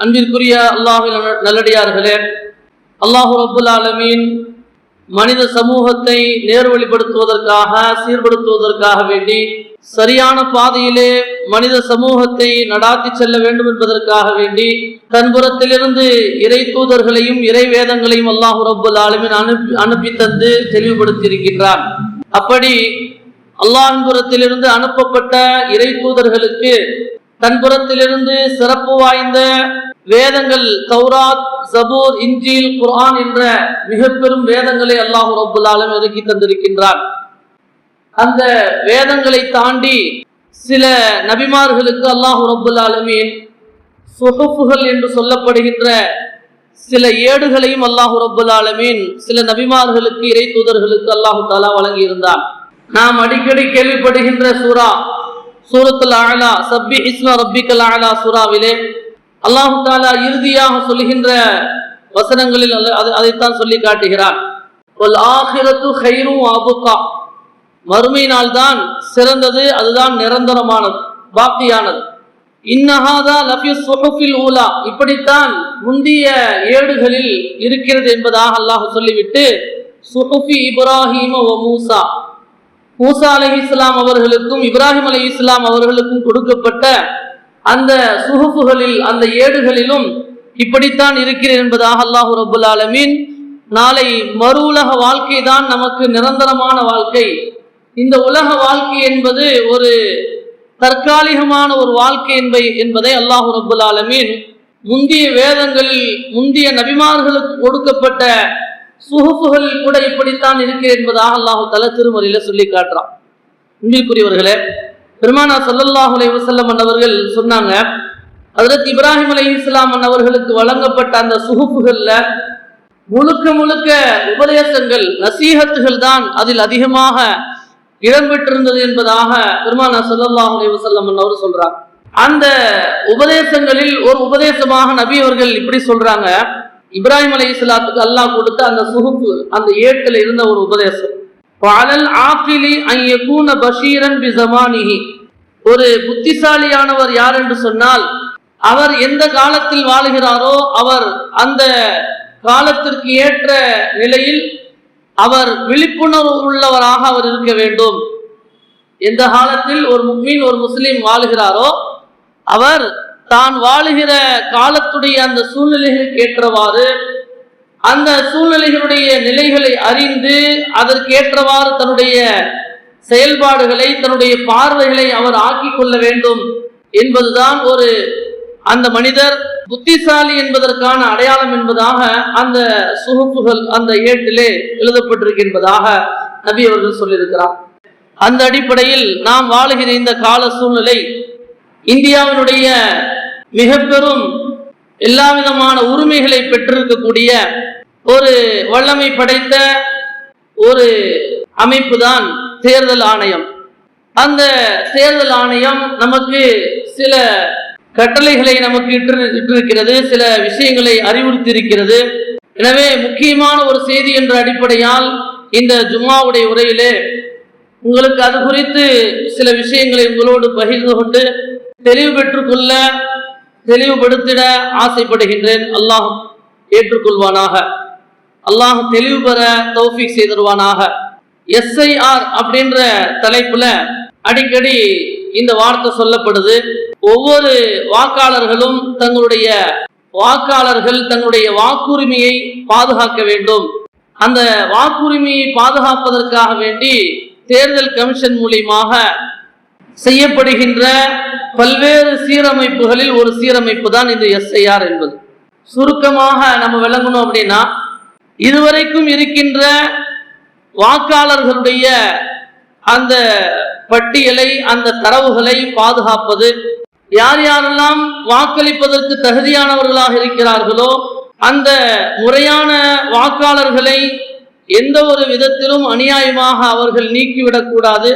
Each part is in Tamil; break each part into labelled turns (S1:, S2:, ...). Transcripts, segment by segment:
S1: அன்பிற்குரிய அல்லாஹு நல்லடியார்களே அல்லாஹு ரபுல் ஆலமீன் மனித சமூகத்தை நேர்வழிப்படுத்துவதற்காக சீர்படுத்துவதற்காக வேண்டி சரியான பாதையிலே மனித சமூகத்தை நடாத்தி செல்ல வேண்டும் என்பதற்காக வேண்டி தன்புறத்திலிருந்து இறை தூதர்களையும் இறை வேதங்களையும் அல்லாஹு ரபுல் ஆலமீன் அனுப்பி அனுப்பி தந்து தெளிவுபடுத்தியிருக்கின்றான் அப்படி அல்லாஹின்புறத்திலிருந்து அனுப்பப்பட்ட இறை தூதர்களுக்கு தன்புறத்திலிருந்து சிறப்பு வாய்ந்த வேதங்கள் தௌராத் சபூர் இஞ்சில் குர்ஆன் என்ற மிக பெரும் வேதங்களை அல்லாஹு ரபுல்லாலும் ஆலம் இறக்கி தந்திருக்கின்றான். அந்த வேதங்களை தாண்டி சில நபிமார்களுக்கு அல்லாஹு ரபுல் ஆலமீன் என்று சொல்லப்படுகின்ற சில ஏடுகளையும் அல்லாஹு ரபுல் ஆலமீன் சில நபிமார்களுக்கு இறை தூதர்களுக்கு அல்லாஹு தாலா வழங்கியிருந்தான். நாம் அடிக்கடி கேள்விப்படுகின்ற சூரா சூரத்துல் ஆனா சப்பி இஸ்மா ரப்பிக்கல் ஆனா சூராவிலே அல்லாஹு தாலா இறுதியாக சொல்லுகின்ற வசனங்களில் அது- அதைத்தான் சொல்லி காட்டுகிறார் அபுகா மறுமை நாள் தான் சிறந்தது அதுதான் நிரந்தரமானது பாப்தியானது இன்னஹாதா லஃபி சுஹுஃபில் ஊலா. இப்படித்தான் முந்திய ஏடுகளில் இருக்கிறது என்பதாக அல்லாஹ் சொல்லிவிட்டு சுஹுஃபி இப்ராஹிம வ மூசா. மூசா அலி இஸ்லாம் அவர்களுக்கும் இப்ராஹிம் அலி இஸ்லாம் அவர்களுக்கும் கொடுக்கப்பட்ட அந்த சுகுப்புகளில் அந்த ஏடுகளிலும் இப்படித்தான் இருக்கிறேன் என்பதாக அல்லாஹு ரபுல் ஆலமீன் நாளை மறு உலக வாழ்க்கை தான் நமக்கு நிரந்தரமான வாழ்க்கை. இந்த உலக வாழ்க்கை என்பது ஒரு தற்காலிகமான ஒரு வாழ்க்கை என்பை என்பதை அல்லாஹு ரபுல் ஆலமீன் முந்திய வேதங்களில் முந்திய நபிமார்களுக்கு கொடுக்கப்பட்ட சுகுப்புகளில் கூட இப்படித்தான் இருக்கு என்பதாக அல்லாஹு தல திருமறையில சொல்லி காட்டுறான். உண்மைக்குரியவர்களே பெருமானா ஸல்லல்லாஹு அலைஹி வசல்லம் அன்னவர்கள் சொன்னாங்க அதற்கு இப்ராஹிம் அலி இஸ்லாம் அன்னவர்களுக்கு வழங்கப்பட்ட அந்த சுகுப்புகள்ல முழுக்க முழுக்க உபதேசங்கள் நசீகத்துகள் தான் அதில் அதிகமாக இடம்பெற்றிருந்தது என்பதாக பெருமானா ஸல்லல்லாஹு அலி வசல்லம் அவர் சொல்றாங்க அந்த உபதேசங்களில் ஒரு உபதேசமாக நபி அவர்கள் இப்படி சொல்றாங்க இப்ராஹிம் அலி இஸ்லாத்துக்கு அல்லாஹ் கொடுத்த அந்த சுகுப்பு அந்த ஏட்டில் இருந்த ஒரு உபதேசம். பாலல் ஆக்கிலி ஐயக்கூன பஷீரன் பிசமானிஹி. ஒரு புத்திசாலியானவர் யார் என்று சொன்னால் அவர் எந்த காலத்தில் வாழுகிறாரோ அவர் அந்த காலத்திற்கு ஏற்ற நிலையில் அவர் விழிப்புணர்வு உள்ளவராக அவர் இருக்க வேண்டும். எந்த காலத்தில் ஒரு முக்மீன் ஒரு முஸ்லீம் வாழுகிறாரோ அவர் தான் வாழுகிற காலத்துடைய அந்த சூழ்நிலைகளுக்கு ஏற்றவாறு அந்த சூழ்நிலைகளுடைய நிலைகளை அறிந்து அதற்கேற்றவாறு தன்னுடைய செயல்பாடுகளை தன்னுடைய பார்வைகளை அவர் ஆக்கிக் கொள்ள வேண்டும் என்பதுதான் ஒரு அந்த மனிதர் புத்திசாலி என்பதற்கான அடையாளம் என்பதாக அந்த சுகுப்புகள் அந்த ஏட்டிலே எழுதப்பட்டிருக்கின்றதாக நபி அவர்கள் சொல்லியிருக்கிறார். அந்த அடிப்படையில் நாம் வாழுகிற இந்த கால சூழ்நிலை இந்தியாவினுடைய மிக பெரும் எல்லா விதமான உரிமைகளை பெற்றிருக்கக்கூடிய ஒரு வல்லமை படைத்த ஒரு அமைப்பு தான் தேர்தல் ஆணையம். அந்த தேர்தல் ஆணையம் நமக்கு சில கட்டளைகளை நமக்கு இட்டு- இட்டிருக்கிறது சில விஷயங்களை அறிவுறுத்தியிருக்கிறது. எனவே முக்கியமான ஒரு செய்தி என்ற அடிப்படையால் இந்த ஜும்மாவுடைய உரையிலே உங்களுக்கு அது குறித்து சில விஷயங்களை உங்களோடு பகிர்ந்து கொண்டு தெளிவு பெற்றுக்கொள்ள தெளிவுபடுத்திட ஆசைப்படுகின்றேன். அல்லாஹ் ஏற்றுக்கொள்வானாக. அல்லாஹ் தெளிவு பெற தௌஃபீக் செய்திருவானாக எஸ்ஐஆர் அப்படின்ற தலைப்புல அடிக்கடி இந்த வார்த்தை சொல்லப்படுது. ஒவ்வொரு வாக்காளர்களும் தங்களுடைய வாக்காளர்கள் தங்களுடைய வாக்குரிமையை பாதுகாக்க வேண்டும். அந்த வாக்குரிமையை பாதுகாப்பதற்காக வேண்டி தேர்தல் கமிஷன் மூலியமாக செய்யப்படுகின்ற பல்வேறு சீரமைப்புகளில் ஒரு சீரமைப்பு தான் இந்த எஸ்ஐஆர் என்பது. சுருக்கமாக நம்ம விளங்கணும் அப்படின்னா இதுவரைக்கும் இருக்கின்ற வாக்காளர்களுடைய அந்த பட்டியலை அந்த தரவுகளை பாதுகாப்பது யார் யாரெல்லாம் வாக்களிப்பதற்கு தகுதியானவர்களாக இருக்கிறார்களோ அந்த முறையான வாக்காளர்களை எந்த ஒரு விதத்திலும் அநியாயமாக அவர்கள் நீக்கிவிடக்கூடாது.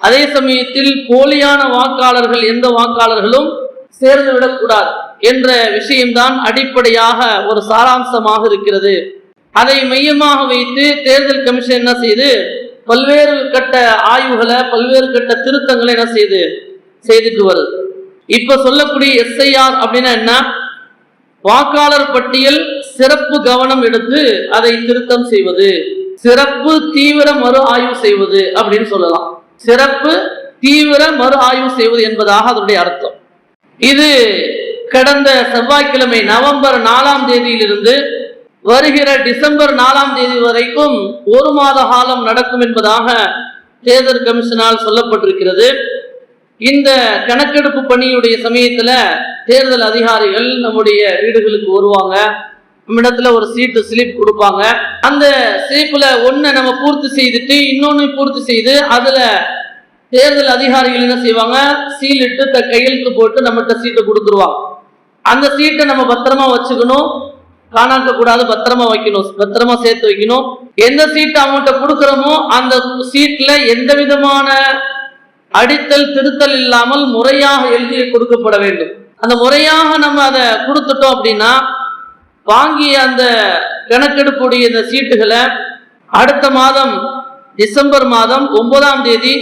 S1: அதே சமயத்தில் போலியான வாக்காளர்கள் எந்த வாக்காளர்களும் சேர்ந்து விடக்கூடாது என்ற விஷயம்தான் அடிப்படையாக ஒரு சாராம்சமாக இருக்கிறது. அதை மையமாக வைத்து தேர்தல் கமிஷன் என்ன செய்து பல்வேறு கட்ட ஆய்வுகளை பல்வேறு கட்ட திருத்தங்களை என்ன செய்து செய்துட்டு வருது. இப்ப சொல்லக்கூடிய எஸ்ஐஆர் அப்படின்னா என்ன? வாக்காளர் பட்டியல் சிறப்பு கவனம் எடுத்து அதை திருத்தம் செய்வது சிறப்பு தீவிர மறு ஆய்வு செய்வது அப்படின்னு சொல்லலாம். சிறப்பு தீவிர மறு ஆய்வு செய்வது என்பதாக அதனுடைய அர்த்தம். இது கடந்த செவ்வாய்க்கிழமை நவம்பர் நாலாம் தேதியிலிருந்து வருகிற டிசம்பர் நாலாம் தேதி வரைக்கும் ஒரு மாத காலம் நடக்கும் என்பதாக தேர்தல் கமிஷனால் சொல்லப்பட்டிருக்கிறது. இந்த கணக்கெடுப்பு பணியுடைய சமயத்தில் தேர்தல் அதிகாரிகள் நம்முடைய வீடுகளுக்கு வருவாங்க. நம்மிடத்துல ஒரு சீட்டு ஸ்லிப் கொடுப்பாங்க. அந்த ஸ்லிப்பில் ஒன்றை நம்ம பூர்த்தி செய்துட்டு இன்னொன்று பூர்த்தி செய்து அதில் தேர்தல் அதிகாரிகள் என்ன செய்வாங்க? சீல் இட்டு த கையெழுத்து போட்டு நம்மகிட்ட சீட்டை கொடுத்துருவாங்க. அந்த சீட்டை நம்ம பத்திரமா வச்சுக்கணும். காணாக்க கூடாது பத்திரமா வைக்கணும் பத்திரமா சேர்த்து வைக்கணும். எந்த சீட்டு அவங்ககிட்ட கொடுக்குறோமோ அந்த சீட்ல எந்த விதமான அடித்தல் திருத்தல் இல்லாமல் முறையாக எழுதி கொடுக்கப்பட வேண்டும். அந்த முறையாக நம்ம அதை கொடுத்துட்டோம் அப்படின்னா வாங்கிய அந்த கணக்கெடுப்புடைய இந்த சீட்டுகளை அடுத்த மாதம் டிசம்பர் மாதம் ஒன்பதாம் தேதி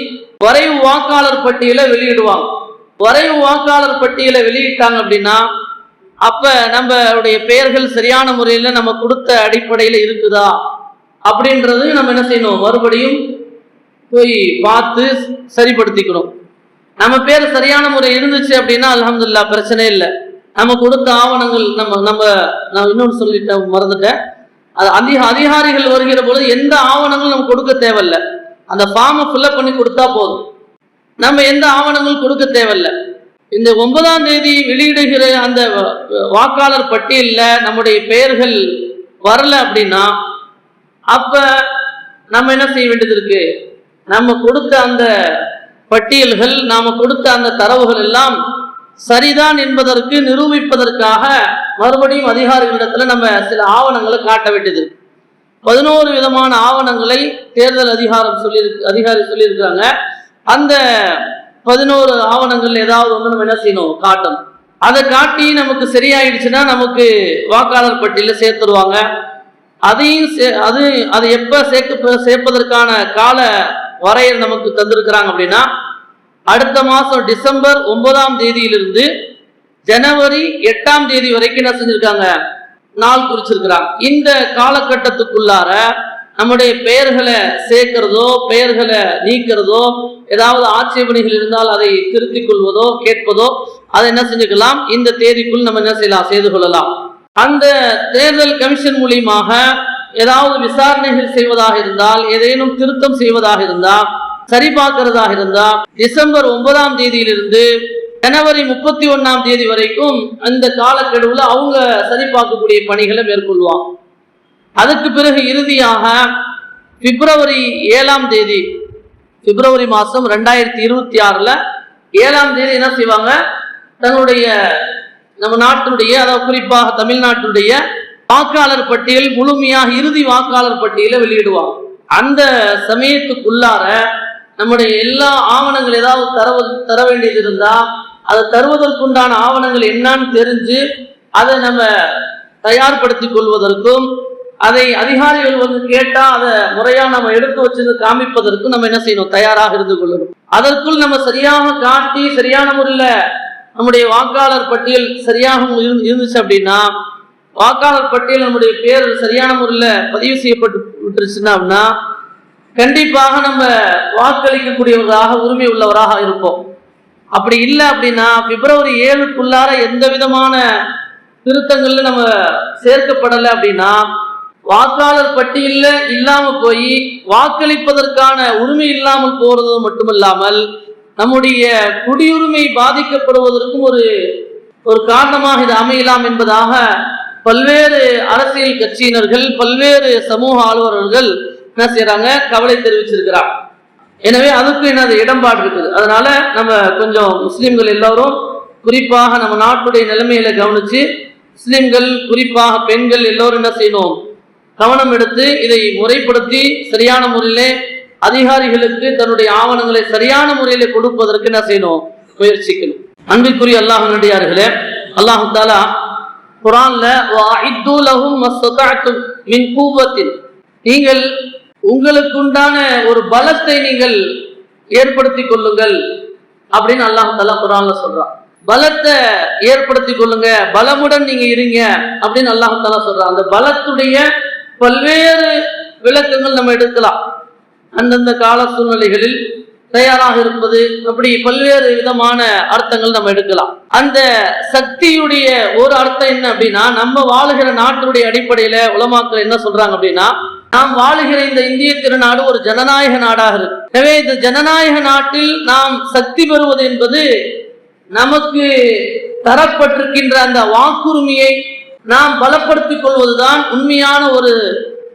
S1: வரைவு வாக்காளர் பட்டியலை வெளியிடுவாங்க. வரைவு வாக்காளர் பட்டியலை வெளியிட்டாங்க அப்படின்னா அப்ப நம்மளுடைய பெயர்கள் சரியான முறையில் நம்ம கொடுத்த அடிப்படையில் இருக்குதா? அப்படின்றது நம்ம என்ன செய்யணும்? மறுபடியும் போய் பார்த்து சரிப்படுத்திக்கணும் நம்ம பேர் சரியான முறை இருந்துச்சு அப்படின்னா அலமதுல்லா பிரச்சனை இல்லை. நம்ம கொடுத்த ஆவணங்கள் நம்ம நம்ம நான் இன்னொன்று சொல்லிட்டேன் மறந்துட்டேன். அது அதிக அதிகாரிகள் வருகிற பொழுது எந்த ஆவணங்களும் நம்ம கொடுக்க தேவையில்ல. அந்த ஃபார்மை ஃபில்அப் பண்ணி கொடுத்தா போதும். நம்ம எந்த ஆவணங்களும் கொடுக்க தேவையில்ல. இந்த ஒன்பதாம் தேதி வெளியிடுகிற அந்த வ- வாக்காளர் பட்டியலில் நம்முடைய பெயர்கள் வரல அப்படின்னா அப்ப நம்ம என்ன செய்ய வேண்டியது இருக்கு? நம்ம கொடுத்த அந்த பட்டியல்கள் நாம கொடுத்த அந்த தரவுகள் எல்லாம் சரிதான் என்பதற்கு நிரூபிப்பதற்காக மறுபடியும் அதிகாரிகளிடத்துல நம்ம சில ஆவணங்களை காட்ட வேண்டியது பதினோரு விதமான ஆவணங்களை தேர்தல் அதிகாரம் சொல்லி அதிகாரி சொல்லியிருக்காங்க. அந்த பதினோரு ஆவணங்கள் ஏதாவது ஒன்று நம்ம என்ன செய்யணும்? காட்டணும். அதை காட்டி நமக்கு சரியாயிடுச்சுன்னா நமக்கு வாக்காளர் பட்டியலில் சேர்த்துருவாங்க. அதையும் சே- அது அது எப்போ சேர்க்க சேர்ப்பதற்கான கால வரையறை நமக்கு தந்திருக்கிறாங்க அப்படின்னா அடுத்த மாதம் டிசம்பர் ஒன்பதாம் தேதியிலிருந்து ஜனவரி எட்டாம் தேதி வரைக்கும் என்ன செஞ்சிருக்காங்க? நாள் குறிச்சிருக்கிறாங்க. இந்த காலகட்டத்துக்குள்ளார நம்முடைய பெயர்களை சேர்க்கிறதோ பெயர்களை நீக்கிறதோ ஏதாவது ஆட்சேபனைகள் இருந்தால் அதை திருத்திக் கொள்வதோ கேட்பதோ அதை என்ன செஞ்சுக்கலாம்? இந்த தேதிக்குள் நம்ம என்ன செய்யலாம்? செய்து கொள்ளலாம். அந்த தேர்தல் கமிஷன் மூலியமாக ஏதாவது விசாரணைகள் செய்வதாக இருந்தால் ஏதேனும் திருத்தம் செய்வதாக இருந்தால் சரி பார்க்கிறதாக இருந்தா டிசம்பர் ஒன்பதாம் தேதியிலிருந்து ஜனவரி முப்பத்தி ஒன்னாம் தேதி வரைக்கும் அந்த காலக்கெடுவில் அவங்க சரி பார்க்கக்கூடிய பணிகளை மேற்கொள்வாங்க. அதுக்கு பிறகு இறுதியாக பிப்ரவரி ஏழாம் தேதி பிப்ரவரி மாதம் ரெண்டாயிரத்தி இருபத்தி ஆறில் ஏழாம் தேதி என்ன செய்வாங்க? தன்னுடைய நம்ம நாட்டினுடைய அதாவது குறிப்பாக தமிழ்நாட்டுடைய வாக்காளர் பட்டியல் முழுமையாக இறுதி வாக்காளர் பட்டியலை வெளியிடுவாங்க. அந்த சமயத்துக்குள்ளார நம்முடைய எல்லா ஆவணங்கள் ஏதாவது தர தர வேண்டியது இருந்தா அதை தருவதற்குண்டான ஆவணங்கள் என்னன்னு தெரிஞ்சு அதை நம்ம தயார்படுத்திக் கொள்வதற்கும் அதை அதிகாரிகள் வந்து கேட்டா அதை முறையா நம்ம எடுத்து வச்சிருந்து காமிப்பதற்கும் நம்ம என்ன செய்யணும்? தயாராக இருந்து கொள்ளணும். அதற்குள் நம்ம சரியாக காட்டி சரியான முறையில் நம்முடைய வாக்காளர் பட்டியல் சரியாக இருந்துச்சு அப்படின்னா வாக்காளர் பட்டியல் நம்முடைய பேர் சரியான முறையில் பதிவு செய்யப்பட்டு விட்டுருச்சுன்னா அப்படின்னா கண்டிப்பாக நம்ம வாக்களிக்கக்கூடியவர்களாக உரிமை உள்ளவராக இருப்போம். அப்படி இல்லை அப்படின்னா பிப்ரவரி ஏழுக்குள்ளார எந்த விதமான திருத்தங்கள்ல நம்ம சேர்க்கப்படலை அப்படின்னா வாக்காளர் பட்டியலில் இல்லாம போய் வாக்களிப்பதற்கான உரிமை இல்லாமல் போறது மட்டுமல்லாமல் நம்முடைய குடியுரிமை பாதிக்கப்படுவதற்கும் ஒரு ஒரு காரணமாக இது அமையலாம் என்பதாக பல்வேறு அரசியல் கட்சியினர்கள் பல்வேறு சமூக ஆளுநர்கள் என்ன செய்யறாங்க கவலை தெரிவிச்சிருக்கிறார். எனவே அதுக்கு என்னது இடம்பாடு இருக்குது. அதனால நம்ம கொஞ்சம் முஸ்லீம்கள் எல்லாரும் குறிப்பாக நம்ம நாட்டுடைய நிலைமையில கவனிச்சு முஸ்லீம்கள் குறிப்பாக பெண்கள் எல்லோரும் என்ன செய்யணும்? கவனம் எடுத்து இதை முறைப்படுத்தி சரியான முறையிலே அதிகாரிகளுக்கு தன்னுடைய ஆவணங்களை சரியான முறையில கொடுப்பதற்கு என்ன செய்யணும்? முயற்சிக்கணும். அன்பிற்குரிய அல்லாஹ் நடிகார்களே அல்லாஹு தாலா குரான்ல நீங்கள் உங்களுக்குண்டான ஒரு பலத்தை நீங்கள் ஏற்படுத்திக் கொள்ளுங்கள் அப்படின்னு அல்லாஹ் குரான்ல சொல்றான். பலத்தை ஏற்படுத்தி கொள்ளுங்க பலமுடன் நீங்க இருங்க அப்படின்னு அல்லாஹாலா சொல்றான். அந்த பலத்துடைய பல்வேறு விளக்கங்கள் நம்ம எடுக்கலாம். அந்தந்த கால சூழ்நிலைகளில் தயாராக இருப்பது அப்படி பல்வேறு விதமான அர்த்தங்கள் நம்ம எடுக்கலாம். அந்த சக்தியுடைய ஒரு அர்த்தம் என்ன அப்படின்னா நம்ம வாழுகிற நாட்டினுடைய அடிப்படையில உலமாக்கள் என்ன சொல்றாங்க அப்படின்னா நாம் வாழுகிற இந்த இந்திய திருநாடு ஒரு ஜனநாயக நாடாக இருக்கு. எனவே இந்த ஜனநாயக நாட்டில் நாம் சக்தி பெறுவது என்பது நமக்கு தரப்பட்டிருக்கின்ற அந்த வாக்குரிமையை நாம் பலப்படுத்திக் கொள்வதுதான் உண்மையான ஒரு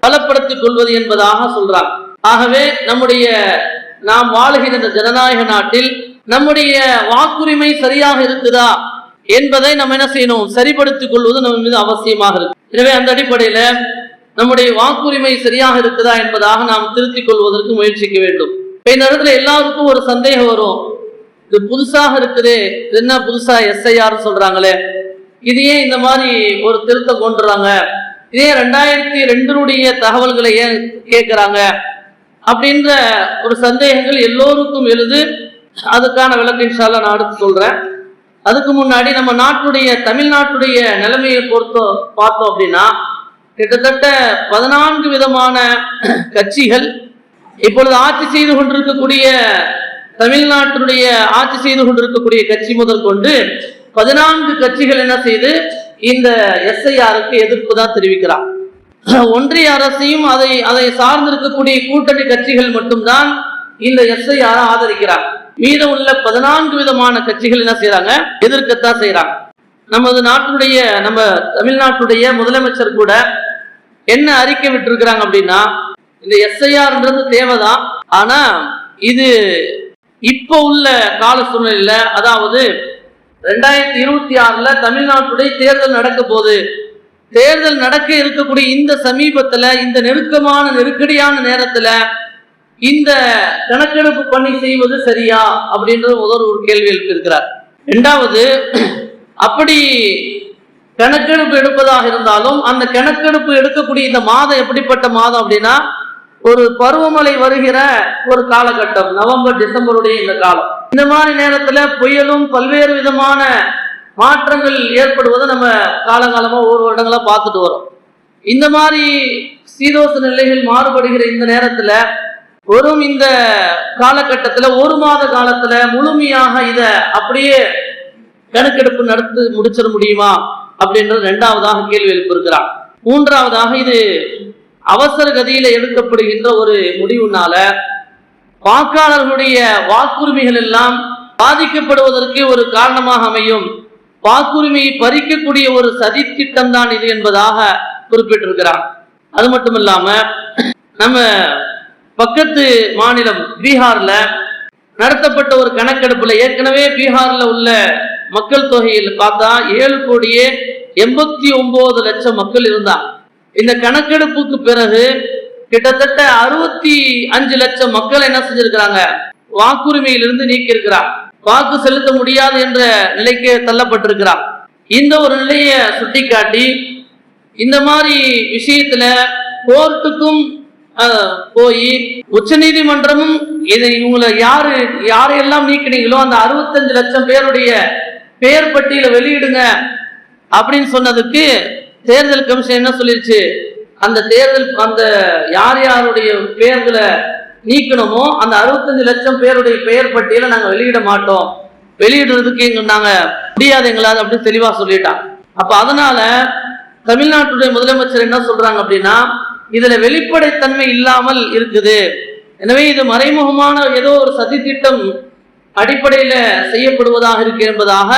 S1: பலப்படுத்திக் கொள்வது என்பதாக சொல்றார் ஆகவே நம்முடைய நாம் வாழுகிற இந்த ஜனநாயக நாட்டில் நம்முடைய வாக்குரிமை சரியாக இருக்குதா என்பதை நம்ம என்ன செய்யணும்? சரிபடுத்திக் கொள்வது நம்ம மீது அவசியமாக இருக்கு. எனவே அந்த அடிப்படையில நம்முடைய வாக்குரிமை சரியாக இருக்குதா என்பதாக நாம் திருத்திக் கொள்வதற்கு முயற்சிக்க வேண்டும். இப்ப இந்த இடத்துல எல்லாருக்கும் ஒரு சந்தேகம் வரும். இது புதுசாக இருக்குது என்ன புதுசா எஸ்ஐஆர் சொல்றாங்களே? இது ஏன் இந்த மாதிரி ஒரு திருத்தம் கொண்டுறாங்க? இதே ரெண்டாயிரத்தி ரெண்டுடைய தகவல்களை ஏன் கேட்கிறாங்க அப்படின்ற ஒரு சந்தேகங்கள் எல்லோருக்கும் எழுது. அதுக்கான விளக்கம் இன்ஷால்லா நான் அடுத்து சொல்றேன். அதுக்கு முன்னாடி நம்ம நாட்டுடைய தமிழ்நாட்டுடைய நிலைமையை பொறுத்த பார்த்தோம் அப்படின்னா கிட்டத்தட்ட பதினான்கு விதமான கட்சிகள் இப்பொழுது ஆட்சி செய்து கொண்டிருக்கக்கூடிய தமிழ்நாட்டினுடைய ஆட்சி செய்து கொண்டிருக்கக்கூடிய கட்சி முதல் கொண்டு பதினான்கு கட்சிகள் என்ன செய்து இந்த எஸ்ஐஆருக்கு எதிர்ப்பு தான் தெரிவிக்கிறார். ஒன்றிய அரசையும் அதை அதை சார்ந்திருக்கக்கூடிய கூட்டணி கட்சிகள் மட்டும்தான் இந்த எஸ்ஐஆர் ஆதரிக்கிறார். மீதம் உள்ள பதினான்கு விதமான கட்சிகள் என்ன செய்யறாங்க எதிர்க்கத்தான் செய்யறாங்க நமது நாட்டுடைய நம்ம தமிழ்நாட்டுடைய முதலமைச்சர் கூட என்ன அறிக்கை விட்டுருக்குறாங்க அப்படின்னா இந்த எஸ்ஐஆர்ன்றது தேவைதான். ஆனா இது இப்ப உள்ள கால சூழ்நிலையில அதாவது ரெண்டாயிரத்தி இருபத்தி ஆறுல தமிழ்நாட்டுடைய தேர்தல் நடக்க போகுது. தேர்தல் நடக்க இருக்கக்கூடிய இந்த சமீபத்துல இந்த நெருக்கமான நெருக்கடியான நேரத்துல இந்த கணக்கெடுப்பு பணி செய்வது சரியா அப்படின்றது முதல் ஒரு கேள்வி எழுப்பியிருக்கிறார். இரண்டாவது அப்படி கணக்கெடுப்பு எடுப்பதாக இருந்தாலும் அந்த கணக்கெடுப்பு எடுக்கக்கூடிய இந்த மாதம் எப்படிப்பட்ட மாதம் அப்படின்னா ஒரு பருவமழை வருகிற ஒரு காலகட்டம் நவம்பர் டிசம்பருடைய இந்த காலம். இந்த மாதிரி நேரத்துல புயலும் பல்வேறு விதமான மாற்றங்கள் ஏற்படுவதை நம்ம காலகாலமா ஒரு வருடங்களா பார்த்துட்டு வரோம். இந்த மாதிரி சீதோச நிலைகள் மாறுபடுகிற இந்த நேரத்துல வெறும் இந்த காலகட்டத்துல ஒரு மாத காலத்துல முழுமையாக இத அப்படியே கணக்கெடுப்பு நடத்து முடிச்சிட முடியுமா? அப்படின்றது இரண்டாவதாக கேள்வி எழுப்பியிருக்கிறார். மூன்றாவதாக இது அவசர கதியில எடுக்கப்படுகின்ற ஒரு முடிவுனால வாக்காளர்களுடைய வாக்குரிமைகள் எல்லாம் பாதிக்கப்படுவதற்கு ஒரு காரணமாக அமையும். வாக்குரிமையை பறிக்கக்கூடிய ஒரு சதி திட்டம் தான் இது என்பதாக குறிப்பிட்டிருக்கிறார். அது மட்டும் இல்லாம நம்ம பக்கத்து மாநிலம் பீகார்ல நடத்தப்பட்ட ஒரு கணக்கெடுப்புல ஏற்கனவே பீகார்ல உள்ள மக்கள் தொகையில் பார்த்தா ஏழு கோடியே எண்பத்தி ஒன்பது லட்சம் மக்கள் இருந்தாங்க. இந்த கணக்கெடுப்புக்கு பிறகு கிட்டத்தட்ட அறுபத்தி அஞ்சு லட்சம் மக்கள் என்ன செஞ்சிருக்கிறாங்க? வாக்குரிமையிலிருந்து நீக்கி இருக்கிறார் வாக்கு செலுத்த முடியாது என்ற நிலைக்கு தள்ளப்பட்டிருக்கிறார் இந்த ஒரு நிலையை சுட்டிக்காட்டி இந்த மாதிரி விஷயத்துல கோர்ட்டுக்கும் போய் போய் உச்சநீதிமன்றமும் இதை இவங்களை யாரு யாரையெல்லாம் நீக்கினீங்களோ அந்த அறுபத்தஞ்சு லட்சம் பேருடைய பெயர் பட்டியலை வெளியிடுங்க அப்படின்னு சொன்னதுக்கு தேர்தல் கமிஷன் என்ன சொல்லிருச்சு? அந்த தேர்தல் அந்த யார் யாருடைய பெயர்களை நீக்கணுமோ அந்த அறுபத்தஞ்சு லட்சம் பேருடைய பெயர் பட்டியலை நாங்க வெளியிட மாட்டோம். வெளியிடுறதுக்கு எங்க நாங்க முடியாது எங்களாது அப்படின்னு தெளிவா சொல்லிட்டான் அப்ப அதனால தமிழ்நாட்டுடைய முதலமைச்சர் என்ன சொல்றாங்க அப்படின்னா இதுல வெளிப்படைத்தன்மை இல்லாமல் இருக்குது. எனவே இது மறைமுகமான ஏதோ ஒரு சதி திட்டம் அடிப்படையில செய்யப்படுவதாக இருக்கு என்பதாக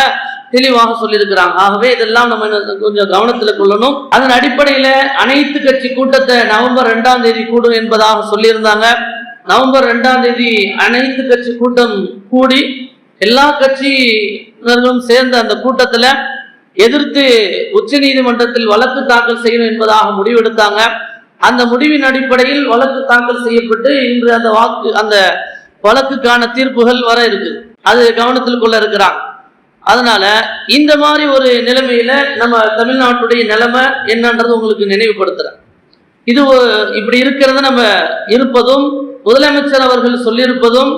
S1: தெளிவாக சொல்லியிருக்கிறாங்க. ஆகவே இதெல்லாம் நம்ம கொஞ்சம் கவனத்தில் கொள்ளணும். அதன் அடிப்படையில அனைத்து கட்சி கூட்டத்தை நவம்பர் ரெண்டாம் தேதி கூடும் என்பதாக சொல்லியிருந்தாங்க. நவம்பர் ரெண்டாம் தேதி அனைத்து கட்சி கூட்டம் கூடி எல்லா கட்சியினர்களும் சேர்ந்த அந்த கூட்டத்துல எதிர்த்து உச்ச நீதிமன்றத்தில் வழக்கு தாக்கல் செய்யணும் என்பதாக முடிவெடுத்தாங்க. அந்த முடிவின் அடிப்படையில் வழக்கு தாக்கல் செய்யப்பட்டு இன்று அந்த வாக்கு அந்த வழக்குக்கான தீர்ப்புகள் வர இருக்குது. அது கவனத்தில் கொள்ள இருக்கிறாங்க. அதனால இந்த மாதிரி ஒரு நிலைமையில நம்ம தமிழ்நாட்டுடைய நிலைமை என்னன்றது உங்களுக்கு நினைவுபடுத்துறேன். இது ஒ- இப்படி இருக்கிறத நம்ம இருப்பதும் முதலமைச்சர் அவர்கள் சொல்லியிருப்பதும்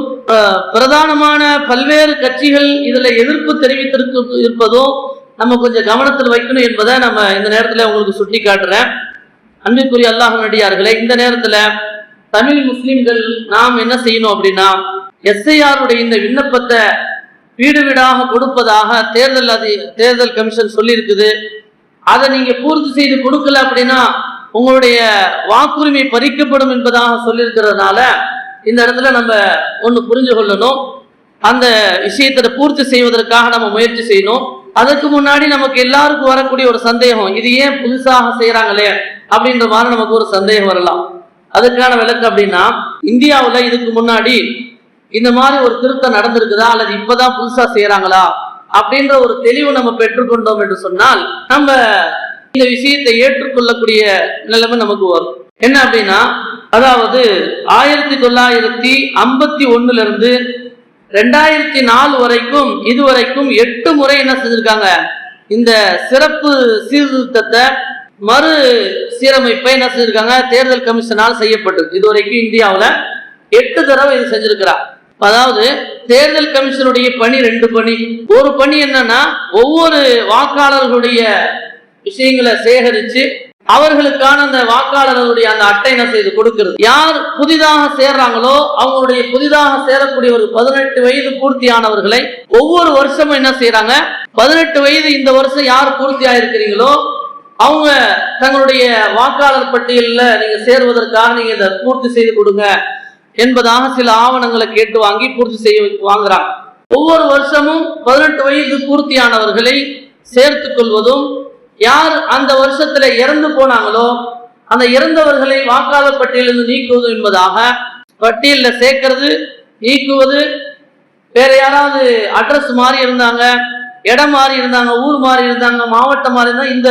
S1: பிரதானமான பல்வேறு கட்சிகள் இதுல எதிர்ப்பு தெரிவித்திருக்கு இருப்பதும் நம்ம கொஞ்சம் கவனத்தில் வைக்கணும் என்பதை நம்ம இந்த நேரத்தில் உங்களுக்கு சுட்டி காட்டுறேன் அன்பிற்குரிய அல்லாஹ் நடிகார்களே இந்த நேரத்தில் தமிழ் முஸ்லிம்கள் நாம் என்ன செய்யணும் அப்படின்னா எஸ்ஐஆருடைய இந்த விண்ணப்பத்தை வீடு வீடாக கொடுப்பதாக தேர்தல் அது தேர்தல் கமிஷன் சொல்லியிருக்குது. அதை நீங்கள் பூர்த்தி செய்து கொடுக்கல அப்படின்னா உங்களுடைய வாக்குரிமை பறிக்கப்படும் என்பதாக சொல்லியிருக்கிறதுனால இந்த இடத்துல நம்ம ஒன்று புரிஞ்சு கொள்ளணும். அந்த விஷயத்தை பூர்த்தி செய்வதற்காக நம்ம முயற்சி செய்யணும். அதுக்கு முன்னாடி நமக்கு எல்லாருக்கும் வரக்கூடிய ஒரு சந்தேகம் இது ஏன் புதுசாக செய்கிறாங்களே அப்படின்ற மாதிரி நமக்கு ஒரு சந்தேகம் வரலாம். அதற்கான விளக்கு அப்படின்னா இந்தியாவில் இதுக்கு முன்னாடி இந்த மாதிரி ஒரு திருத்தம் நடந்திருக்குதா அல்லது இப்பதான் புதுசா செய்யறாங்களா அப்படின்ற ஒரு தெளிவு நம்ம பெற்றுக்கொண்டோம் என்று சொன்னால் நம்ம இந்த விஷயத்தை ஏற்றுக்கொள்ளக்கூடிய நிலைமை நமக்கு வரும். என்ன அப்படின்னா அதாவது ஆயிரத்தி தொள்ளாயிரத்தி ஐம்பத்தி ஒண்ணுல இருந்து ரெண்டாயிரத்தி நாலு வரைக்கும் இதுவரைக்கும் எட்டு முறை என்ன செஞ்சிருக்காங்க இந்த சிறப்பு சீர்திருத்தத்தை மறு சீரமைப்பை என்ன செஞ்சிருக்காங்க? தேர்தல் கமிஷனால் செய்யப்பட்டது. இதுவரைக்கும் இந்தியாவில் எட்டு தடவை இது செஞ்சிருக்கிறார். அதாவது தேர்தல் கமிஷனுடைய பணி ரெண்டு பணி. ஒரு பணி என்னன்னா ஒவ்வொரு வாக்காளர்களுடைய விஷயங்களை சேகரிச்சு அவர்களுக்கான அந்த வாக்காளர்களுடைய அந்த அட்டை என்ன செய்து கொடுக்கிறது. யார் புதிதாக சேர்றாங்களோ அவங்களுடைய புதிதாக சேரக்கூடிய ஒரு பதினெட்டு வயது பூர்த்தியானவர்களை ஒவ்வொரு வருஷமும் என்ன செய்யறாங்க பதினெட்டு வயது இந்த வருஷம் யார் பூர்த்தி ஆயிருக்கிறீங்களோ அவங்க தங்களுடைய வாக்காளர் பட்டியலில் நீங்க சேருவதற்காக நீங்க இதை பூர்த்தி செய்து கொடுங்க என்பதாக சில ஆவணங்களை கேட்டு வாங்கி பூர்த்தி செய்ய வாங்குறாங்க. ஒவ்வொரு வருஷமும் பதினெட்டு வயது பூர்த்தியானவர்களை சேர்த்து கொள்வதும் யார் அந்த வருஷத்துல இறந்து போனாங்களோ அந்த இறந்தவர்களை வாக்காளர் பட்டியலிருந்து நீக்குவது என்பதாக பட்டியலில் சேர்க்கிறது நீக்குவது வேற யாராவது அட்ரஸ் மாறி இருந்தாங்க இடம் மாறி இருந்தாங்க ஊர் மாறி இருந்தாங்க மாவட்டம் மாறி இருந்தா இந்த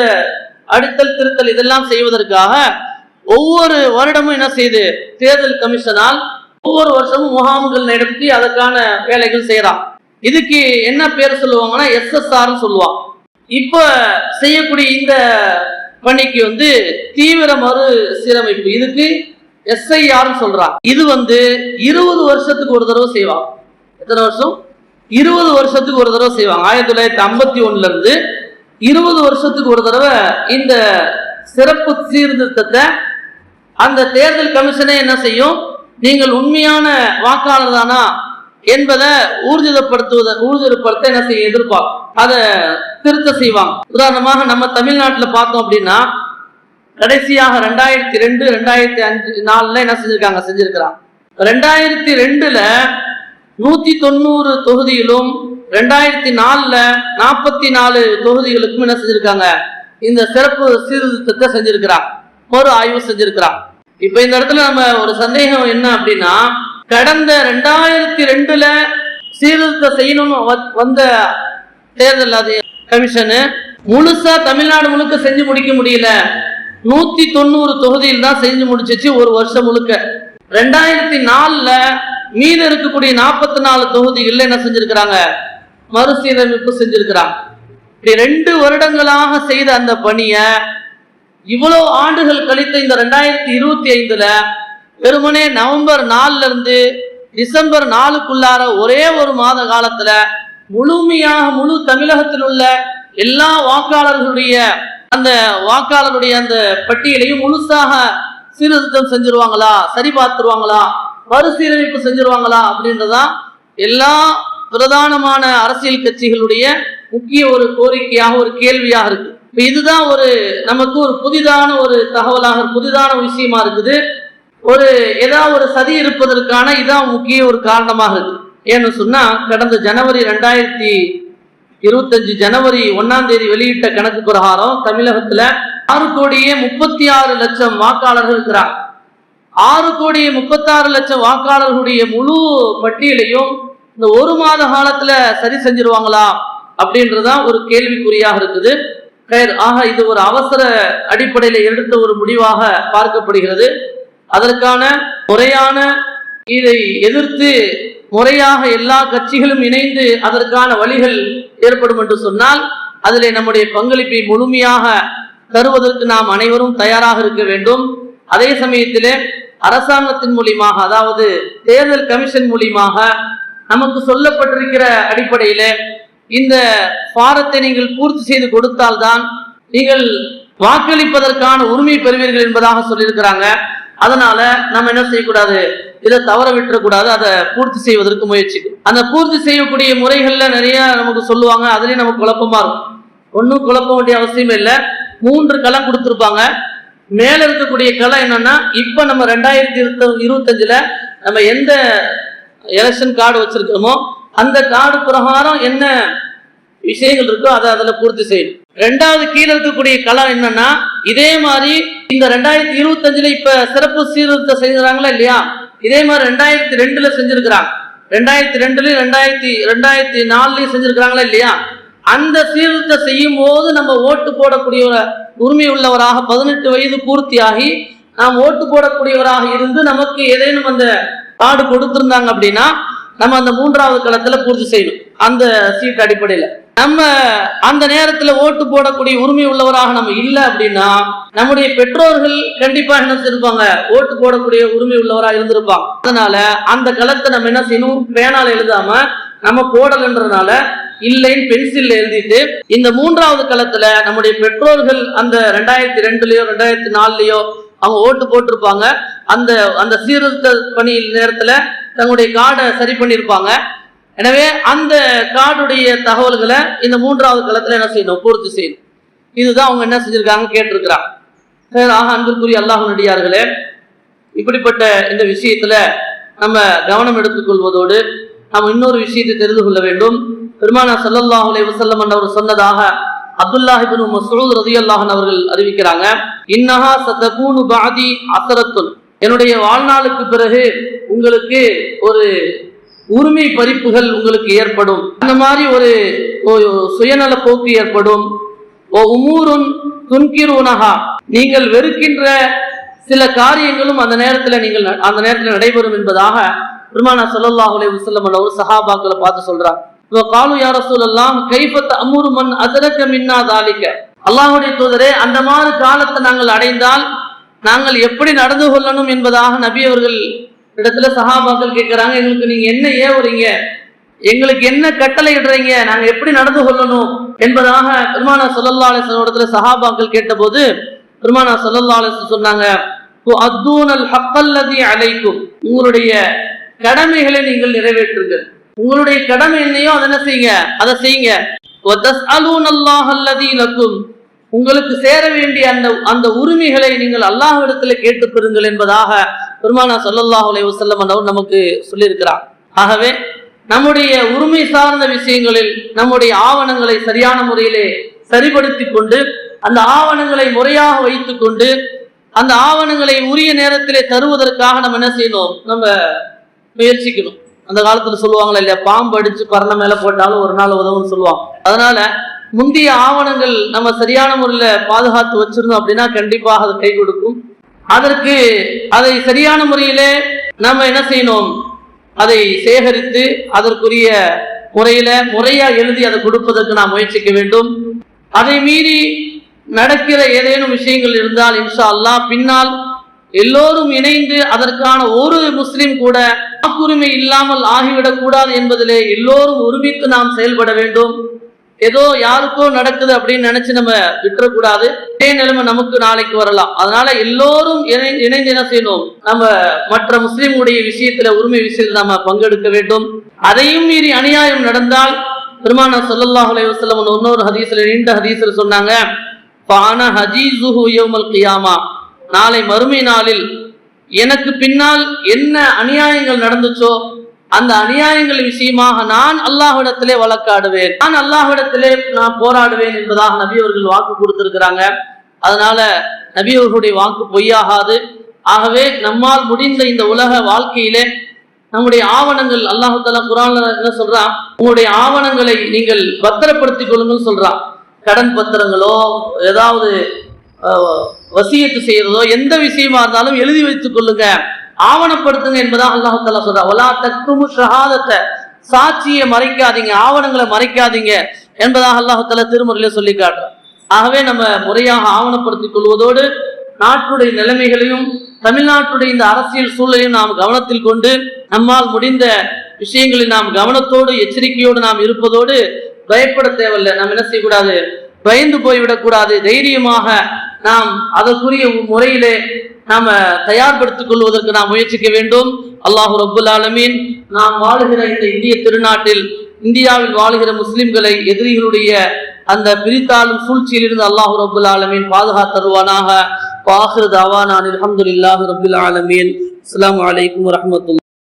S1: அடித்தல் திருத்தல் இதெல்லாம் செய்வதற்காக ஒவ்வொரு வருடமும் என்ன செய்து தேர்தல் கமிஷனால் ஒவ்வொரு வருஷமும் முகாம்கள் நடத்தி அதற்கான வேலைகள் செய்யறான். இதுக்கு என்ன பேர் சொல்லுவாங்கன்னா எஸ்எஸ்ஆர் சொல்லுவான். இப்ப செய்யக்கூடிய இந்த பணிக்கு வந்து தீவிர மறு சீரமைப்பு. இதுக்கு எஸ்ஐஆர்னு சொல்றான். இது வந்து இருபது வருஷத்துக்கு ஒரு தடவை செய்வான். எத்தனை வருஷம்? இருபது வருஷத்துக்கு ஒரு தடவை செய்வாங்க. ஆயிரத்தி தொள்ளாயிரத்தி ஐம்பத்தி ஒன்னுல இருந்து இருபது வருஷத்துக்கு ஒரு தடவை இந்த சிறப்பு சீர்திருத்தத்தை அந்த தேர்தல் கமிஷனே என்ன செய்யும்? நீங்கள் உண்மையான வாக்காளர் தானா என்பதை ஊர்ஜிதப்படுத்துவதை ஊர்ஜிதப்படுத்த என்ன செய்ய எதிர்பார்க்கும் அதை திருத்த செய்வாங்க. உதாரணமாக நம்ம தமிழ்நாட்டில் பார்த்தோம் அப்படின்னா கடைசியாக ரெண்டாயிரத்தி ரெண்டு ரெண்டாயிரத்தி அஞ்சு நாலுல என்ன செஞ்சிருக்காங்க? செஞ்சிருக்கிறாங்க. ரெண்டாயிரத்தி ரெண்டுல நூத்தி தொண்ணூறு தொகுதியிலும் ரெண்டாயிரத்தி நாலுல நாற்பத்தி நாலு தொகுதிகளுக்கும் என்ன செஞ்சிருக்காங்க? இந்த சிறப்பு சீர்திருத்தத்தை செஞ்சிருக்கிறான். மறு ஆய்வு செஞ்சிருக்கிறான். இப்ப இந்த இடத்துல நம்ம ஒரு சந்தேகம் என்ன அப்படின்னா கடந்த ரெண்டாயிரத்தி ரெண்டுல சீர்திருத்தம் செய்யணும்னு வந்த தேர்தல் அது கமிஷனு முழுசா தமிழ்நாடு முழுக்க செஞ்சு முடிக்க முடியல. நூத்தி தொண்ணூறு தொகுதியில் தான் செஞ்சு முடிச்சிச்சு ஒரு வருஷம் முழுக்க. ரெண்டாயிரத்தி நாலுல மீது இருக்கக்கூடிய நாற்பத்தி நாலு தொகுதிகளில் என்ன செஞ்சிருக்கிறாங்க? மறுசீரமைப்பு செஞ்சிருக்கிறான். இப்படி ரெண்டு வருடங்களாக செய்த அந்த பணியை இவ்வளவு ஆண்டுகள் கழித்த இந்த ரெண்டாயிரத்தி இருபத்தி ஐந்துல வெறுமனே நவம்பர் நாலுல இருந்து டிசம்பர் நாலுக்குள்ளார ஒரே ஒரு மாத காலத்துல முழுமையாக முழு தமிழகத்தில் உள்ள எல்லா வாக்காளர்களுடைய அந்த வாக்காளருடைய அந்த பட்டியலையும் முழுசாக சீர்திருத்தம் செஞ்சிருவாங்களா? சரி பார்த்துருவாங்களா? மறுசீரமைப்பு செஞ்சிருவாங்களா? அப்படின்றதான் எல்லா பிரதானமான அரசியல் கட்சிகளுடைய முக்கிய ஒரு கோரிக்கையாக ஒரு கேள்வியாக இருக்கு. இதுதான் ஒரு நமக்கு ஒரு புதிதான ஒரு தகவலாக புதிதான விஷயமா இருக்குது. ஒரு ஏதாவது ஒரு சதி இருப்பதற்கான இதான் முக்கிய ஒரு காரணமாக இருக்கு. ஏன்னு சொன்னா கடந்த ஜனவரி ரெண்டாயிரத்தி இருபத்தஞ்சு ஜனவரி ஒன்னாம் தேதி வெளியிட்ட கணக்கு பிரகாரம் தமிழகத்துல ஆறு கோடியே முப்பத்தி ஆறு லட்சம் வாக்காளர்கள் இருக்கிறார் ஆறு கோடியே முப்பத்தாறு லட்சம் வாக்காளர்களுடைய முழு பட்டியலையும் இந்த ஒரு மாத காலத்துல சரி செஞ்சிருவாங்களா அப்படின்றதான் ஒரு கேள்விக்குறியாக இருக்குது. ஆக இது ஒரு அவசர அடிப்படையில் எடுத்த ஒரு முடிவாக பார்க்கப்படுகிறது. அதற்கான முறையான இதை எதிர்த்து முறையாக எல்லா கட்சிகளும் இணைந்து அதற்கான வழிகள் ஏற்படும் என்று சொன்னால் அதிலே நம்முடைய பங்களிப்பை முழுமையாக தருவதற்கு நாம் அனைவரும் தயாராக இருக்க வேண்டும். அதே சமயத்திலே அரசாங்கத்தின் மூலியமாக அதாவது தேர்தல் கமிஷன் மூலியமாக நமக்கு சொல்லப்பட்டிருக்கிற அடிப்படையில இந்த ஃபாரத்தை நீங்கள் பூர்த்தி செய்து கொடுத்தால்தான் நீங்கள் வாக்களிப்பதற்கான உரிமை பெறுவீர்கள் என்பதாக சொல்லியிருக்கிறாங்க. அதனால நம்ம என்ன செய்யக்கூடாது? இதை தவற விட்டுறக்கூடாது. அதை பூர்த்தி செய்வதற்கு முயற்சி அந்த பூர்த்தி செய்யக்கூடிய முறைகள்ல நிறைய நமக்கு சொல்லுவாங்க. அதுலயும் நமக்கு குழப்பமா இருக்கும். ஒன்றும் குழப்ப வேண்டிய அவசியம் இல்லை. மூன்று களம் கொடுத்துருப்பாங்க. மேல இருக்கக்கூடிய களம் என்னன்னா இப்ப நம்ம ரெண்டாயிரத்தி இருபத்தஞ்சுல நம்ம எந்த எலெக்ஷன் கார்டு வச்சிருக்கிறோமோ அந்த கார்டு பிரகாரம் என்ன விஷயங்கள் இருக்கோ அதை அதில் பூர்த்தி செய்யணும். ரெண்டாவது கீழே இருக்கக்கூடிய கலா என்னன்னா இதே மாதிரி இந்த ரெண்டாயிரத்தி இருபத்தஞ்சுல இப்ப சிறப்பு சீர்திருத்தம் செஞ்சுறாங்களா இல்லையா? இதே மாதிரி ரெண்டாயிரத்தி ரெண்டுல செஞ்சிருக்கிறாங்க. ரெண்டாயிரத்தி ரெண்டுலயும் ரெண்டாயிரத்தி ரெண்டாயிரத்தி நாலுலயும் செஞ்சிருக்கிறாங்களா இல்லையா? அந்த சீர்திருத்தம் செய்யும் போது நம்ம ஓட்டு போடக்கூடிய உரிமை உள்ளவராக பதினெட்டு வயது பூர்த்தியாகி நாம் ஓட்டு போடக்கூடியவராக இருந்து நமக்கு ஏதேனும் அந்த கார்டு கொடுத்துருந்தாங்க அப்படின்னா நம்ம அந்த மூன்றாவது களத்துல பூர்த்தி செய்யணும். அந்த சீட் அடிப்படையில. நம்ம அந்த நேரத்துல ஓட்டு போடக்கூடிய உரிமை உள்ளவராக நம்ம இல்ல அப்படின்னா நம்முடைய பெற்றோர்கள் கண்டிப்பா என்ன செஞ்சிருப்பாங்க ஓட்டு போடக்கூடிய உரிமை உள்ளவராக இருந்திருப்பாங்க. அதனால அந்த களத்தை நம்ம என்ன செய்யணும்? பேனால எழுதாம நம்ம போடலன்றதுனால இல்லைன்னு பென்சில் எழுதிட்டு இந்த மூன்றாவது களத்துல நம்முடைய பெற்றோர்கள் அந்த ரெண்டாயிரத்தி ரெண்டுலயோ ரெண்டாயிரத்தி நாலுலயோ அவங்க ஓட்டு போட்டிருப்பாங்க. அந்த அந்த சீர்திருத்த பணி நேரத்தில் தங்களுடைய கார்டை சரி பண்ணியிருப்பாங்க எனவே அந்த கார்டுடைய தகவல்களை இந்த மூன்றாவது காலத்தில் என்ன செய்யணும்? பூர்த்தி செய்யணும். இதுதான் அவங்க என்ன செஞ்சிருக்காங்க கேட்டிருக்கிறாங்க. சரி, ஆக அன்பிற்குரிய அல்லாஹ் நடிகார்களே இப்படிப்பட்ட இந்த விஷயத்தில் நம்ம கவனம் எடுத்துக்கொள்வதோடு நாம் இன்னொரு விஷயத்தை தெரிந்து கொள்ள வேண்டும். பெருமானா ஸல்லல்லாஹு அலைஹி வஸல்லம் அவர் சொன்னதாக அப்துல்லாஹிபின் மசூத் ரதி அல்லாஹன் அவர்கள் அறிவிக்கிறாங்க இன்னஹா சதகூனு பாதி அசரத்துன். என்னுடைய வாழ்நாளுக்கு பிறகு உங்களுக்கு ஒரு உரிமை பறிப்புகள் உங்களுக்கு ஏற்படும். அந்த மாதிரி ஒரு சுயநல போக்கு ஏற்படும். ஓ உமூருன் துன்கிருனஹா. நீங்கள் வெறுக்கின்ற சில காரியங்களும் அந்த நேரத்தில் நீங்கள் ந- அந்த நேரத்தில் நடைபெறும் என்பதாக பெருமானா ஸல்லல்லாஹு அலைஹி வஸல்லம் ஒரு சஹாபாக்களை பார்த்து சொல்றாங்க. காலு யார சொல்லலாம் கைபத் அமூரு மண் அதரக்க மின்னா தாலிக்க அல்லாஹுடைய தூதரே அந்த மாதிரி காலத்தை நாங்கள் அடைந்தால் நாங்கள் எப்படி நடந்து கொள்ளணும் என்பதாக நபி அவர்கள் இடத்துல சகாபாக்கள் கேட்கிறாங்க. எங்களுக்கு நீங்க என்ன ஏவுறீங்க? எங்களுக்கு என்ன கட்டளை இடுறீங்க நாங்க எப்படி நடந்து கொள்ளணும்? என்பதாக பெருமானா சொல்லல்லா அலைஹி வஸல்லம் இடத்துல சஹாபாக்கள் கேட்டபோது பெருமானா சொல்லல்லா அலைஹி சொன்னாங்க அத்தூனல் ஹக்கல்லதி அலைக்கும். உங்களுடைய கடமைகளை நீங்கள் நிறைவேற்றுங்கள். உங்களுடைய கடமை என்னையோ அதை என்ன செய்யுங்க? அதை செய்யுங்க. உங்களுக்கு சேர வேண்டிய அந்த அந்த உரிமைகளை நீங்கள் அல்லாஹிடத்துல கேட்டு பெறுங்கள் என்பதாக பெருமானா ஸல்லல்லாஹு வசல்லம் வஸல்லம் அவர் நமக்கு சொல்லியிருக்கிறார். ஆகவே நம்முடைய உரிமை சார்ந்த விஷயங்களில் நம்முடைய ஆவணங்களை சரியான முறையிலே சரிபடுத்தி கொண்டு அந்த ஆவணங்களை முறையாக வைத்து கொண்டு அந்த ஆவணங்களை உரிய நேரத்திலே தருவதற்காக நம்ம என்ன செய்யணும்? நம்ம முயற்சிக்கணும். அந்த காலத்துல சொல்லுவாங்களா இல்லையா? பாம்பு அடிச்சு பரண மேல போட்டாலும் ஒரு நாள் உதவும்னு சொல்லுவாங்க. அதனால முந்தைய ஆவணங்கள் நம்ம சரியான முறையில பாதுகாத்து வச்சிருந்தோம் அப்படின்னா கண்டிப்பாக அது கை கொடுக்கும். அதற்கு அதை சரியான முறையிலே நம்ம என்ன செய்யணும்? அதை சேகரித்து அதற்குரிய முறையில முறையா எழுதி அதை கொடுப்பதற்கு நாம் முயற்சிக்க வேண்டும். அதை மீறி நடக்கிற ஏதேனும் விஷயங்கள் இருந்தால் இன்ஷா அல்லாஹ் பின்னால் எல்லோரும் இணைந்து அதற்கான ஒரு முஸ்லீம் கூட வாக்குரிமை இல்லாமல் ஆகிவிடக் கூடாது என்பதிலே எல்லோரும் ஒருமித்து நாம் செயல்பட வேண்டும். ஏதோ யாருக்கோ நடக்குது அப்படின்னு நினைச்சு நம்ம விட்டுறக்கூடாது. இதே நிலைமை நமக்கு நாளைக்கு வரலாம். அதனால எல்லோரும் இணை- இணைந்து என்ன செய்யணும்? நம்ம மற்ற முஸ்லிம்களுடைய விஷயத்துல உரிமை விஷயத்தில் நாம பங்கெடுக்க வேண்டும். அதையும் மீறி அநியாயம் நடந்தால் பெருமான ஸல்லல்லாஹு அலைஹி இன்னொரு ஹதீஸ்ல நீண்ட ஹதீஸ்ல சொன்னாங்க பான ஹஜீசுஹு யோமல் கியாமா. நாளை மறுமை நாளில் எனக்கு பின்னால் என்ன அநியாயங்கள் நடந்துச்சோ அந்த அநியாயங்கள் விஷயமாக நான் அல்லாஹ்விடத்திலே வழக்காடுவேன். நான் அல்லாஹ்விடத்திலே நான் போராடுவேன் என்பதாக நபி அவர்கள் வாக்கு கொடுத்திருக்கிறாங்க. அதனால நபி அவர்களுடைய வாக்கு பொய்யாகாது. ஆகவே நம்மால் முடிந்த இந்த உலக வாழ்க்கையிலே நம்முடைய ஆவணங்கள் அல்லாஹு தாலா குரான் என்ன சொல்றான் உங்களுடைய ஆவணங்களை நீங்கள் பத்திரப்படுத்திக் கொள்ளுங்கள் சொல்றான் கடன் பத்திரங்களோ ஏதாவது வசியத்து செய்யறதோ எந்த விஷயமா இருந்தாலும் எழுதி வைத்துக் கொள்ளுங்க. ஆவணப்படுத்துங்க என்பதாக அல்லாஹு சொல்ற சொல்றா. ஒலா தக்குமு ஷஹாதத்தை. சாட்சியை மறைக்காதீங்க ஆவணங்களை மறைக்காதீங்க என்பதாக அல்லாஹு திருமுறையில சொல்லி காட்டுறான் ஆகவே நம்ம முறையாக ஆவணப்படுத்திக் கொள்வதோடு நாட்டுடைய நிலைமைகளையும் தமிழ்நாட்டுடைய இந்த அரசியல் சூழலையும் நாம் கவனத்தில் கொண்டு நம்மால் முடிந்த விஷயங்களை நாம் கவனத்தோடு எச்சரிக்கையோடு நாம் இருப்பதோடு பயப்பட தேவையில்லை. நாம் என்ன செய்யக்கூடாது? பயந்து போய்விடக்கூடாது. தைரியமாக நாம் அதற்குரிய முறையிலே நாம தயார்படுத்திக் கொள்வதற்கு நாம் முயற்சிக்க வேண்டும். அல்லாஹு ரபுல் ஆலமீன் நாம் வாழுகிற இந்த இந்திய திருநாட்டில் இந்தியாவில் வாழுகிற முஸ்லிம்களை எதிரிகளுடைய அந்த பிரித்தாளும் சூழ்ச்சியிலிருந்து அல்லாஹு ரபுல் ஆலமீன் பாதுகாத்தருவானாக வாஹிரு தாவானான் இல்லாஹு ரபுல் ஆலமீன். அஸ்லாம் வலைக்கம் வரஹ்மத்துல்லாஹி